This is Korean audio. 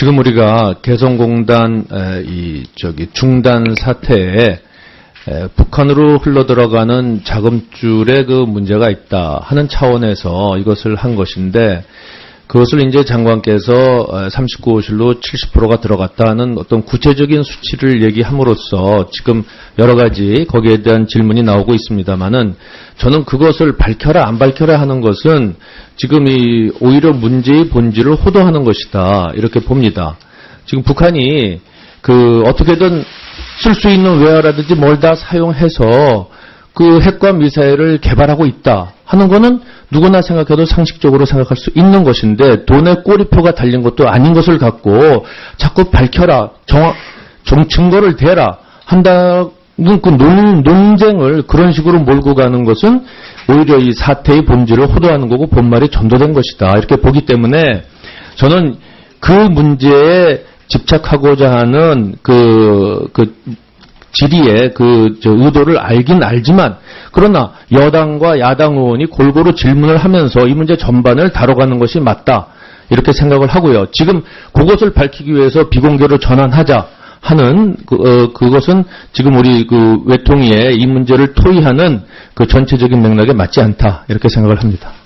지금 우리가 개성공단 에, 이 저기 중단 사태에 에, 북한으로 흘러 들어가는 자금줄에 그 문제가 있다 하는 차원에서 이것을 한 것인데 그것을 이제 장관께서 39호실로 70%가 들어갔다는 어떤 구체적인 수치를 얘기함으로써 지금 여러 가지 거기에 대한 질문이 나오고 있습니다만은 저는 그것을 밝혀라 안 밝혀라 하는 것은 지금 이 오히려 문제의 본질을 호도하는 것이다 이렇게 봅니다. 지금 북한이 그 어떻게든 쓸 수 있는 웨어라든지 뭘 다 사용해서 그 핵과 미사일을 개발하고 있다 하는 거는 누구나 생각해도 상식적으로 생각할 수 있는 것인데 돈에 꼬리표가 달린 것도 아닌 것을 갖고 자꾸 밝혀라 정확 정 증거를 대라 한다는 그 논, 논쟁을 그런 식으로 몰고 가는 것은 오히려 이 사태의 본질을 호도하는 거고 본말이 전도된 것이다. 이렇게 보기 때문에 저는 그 문제에 집착하고자 하는 그, 그, 질의의 그, 저, 의도를 알긴 알지만, 그러나 여당과 야당 의원이 골고루 질문을 하면서 이 문제 전반을 다뤄가는 것이 맞다. 이렇게 생각을 하고요. 지금 그것을 밝히기 위해서 비공개로 전환하자 하는, 그, 어, 그것은 지금 우리 그 외통위에 이 문제를 토의하는 그 전체적인 맥락에 맞지 않다. 이렇게 생각을 합니다.